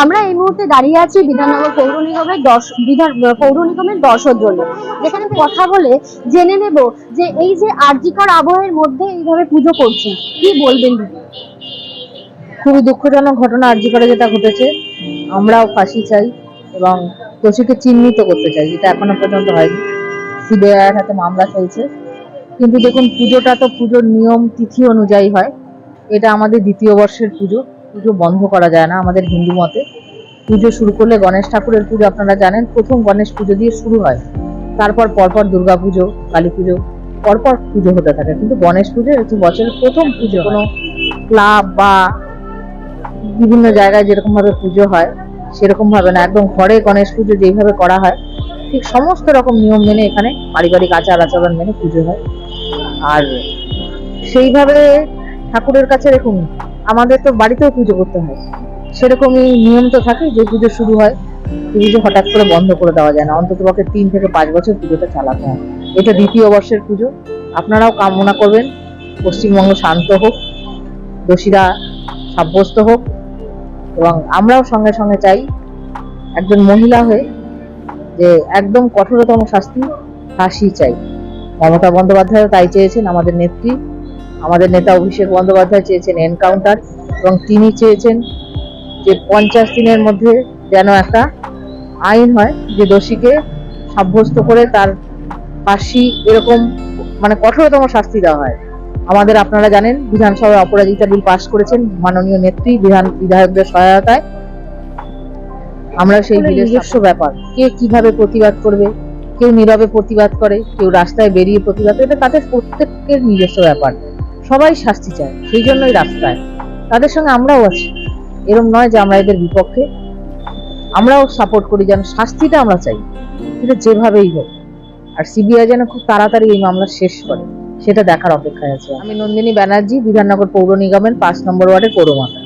আমরা এই মুহূর্তে দাঁড়িয়ে আছি বিধাননগর পৌর নিগমের দশ, বিধান, পৌর নিগমের দশর জন্য যেখানে কথা বলে জেনে নেব যে এই যে আর্জিকর আবহের মধ্যে এইভাবে পুজো করছে, কি বলবেন খুবই দুঃখজনক ঘটনা আর্যিকরে যেটা ঘটেছে। আমরাও ফাঁসি চাই এবং দোষীকে চিহ্নিত করতে চাই, যেটা এখনও পর্যন্ত হয়নি। সিবিআইয়ের হাতে মামলা চলছে। কিন্তু দেখুন, পুজোটা তো পুজোর নিয়ম, তিথি অনুযায়ী হয়। এটা আমাদের দ্বিতীয় বর্ষের পুজো। পুজো বন্ধ করা যায় না আমাদের হিন্দু মতে। পুজো শুরু করলে গণেশ ঠাকুরের পুজো আপনারা জানেন, প্রথম গণেশ পুজো দিয়ে শুরু হয়। তারপর পরপর দুর্গা পুজো, কালী পুজো, পরপর পুজো হতে থাকে। কিন্তু গণেশ পুজো হচ্ছে বছরের প্রথম পুজো। কোনো ক্লাব বা বিভিন্ন জায়গায় যেরকম ভাবে পুজো হয় সেরকম ভাবে না। একদম ঘরে গণেশ পুজো যেইভাবে করা হয়, ঠিক সমস্ত রকম নিয়ম মেনে এখানে পারিবারিক আচার আচরণ মেনে পুজো হয়। আর সেইভাবে ঠাকুরের কাছে দেখুন আমাদের তো বাড়িতেও পুজো করতে হয়। সেরকমই নিয়ম তো থাকে যে পুজো শুরু হয়, পুজো হঠাৎ করে বন্ধ করে দেওয়া যায় না। অন্তত পক্ষে তিন থেকে পাঁচ বছর পুজোটা চালাতে হয়। এটা দ্বিতীয় বর্ষের পুজো। আপনারাও কামনা করবেন, পশ্চিমবঙ্গ শান্ত হোক, দোষীরা সাব্যস্ত হোক, এবং আমরাও সঙ্গে সঙ্গে চাই একজন মহিলা হয়ে যে একদম কঠোরতম শাস্তি ফাঁসি চাই। মমতা বন্দ্যোপাধ্যায়ও তাই চেয়েছেন, আমাদের নেত্রী। আমাদের নেতা অভিষেক বন্দ্যোপাধ্যায় চেয়েছেন এনকাউন্টার এবং তিনি চেয়েছেন যে পঞ্চাশ দিনের মধ্যে যেন একটা আইন হয় যে দোষীকে সাব্যস্ত করে তার ফাঁসি এরকম মানে কঠোরতম শাস্তি দেওয়া হয়। আমাদের আপনারা জানেন বিধানসভায় অপরাজিতা বিল পাশ করেছেন মাননীয় নেত্রী বিধান বিধায়কদের সহায়তায়। আমরা সেই নিজস্ব ব্যাপার। কে কীভাবে প্রতিবাদ করবে? কেউ নীরবে প্রতিবাদ করে কেউ রাস্তায় বেরিয়ে প্রতিবাদ করে এটা তাদের প্রত্যেকের নিজস্ব ব্যাপার। সবাই শাস্তি চায়, সেই জন্যই রাস্তায়। তাদের সঙ্গে আমরাও আছি। এরম নয় যে আমরা এদের বিপক্ষে। আমরাও সাপোর্ট করি যেন শাস্তিটা আমরা চাই। কিন্তু যেভাবেই হোক। আর সিবিআই যেন খুব তাড়াতাড়ি এই মামলা শেষ করে, সেটা দেখার অপেক্ষায় আছে। আমি নন্দিনী ব্যানার্জি, বিধাননগর পৌর নিগমের পাঁচ নম্বর ওয়ার্ডের পৌরমাতা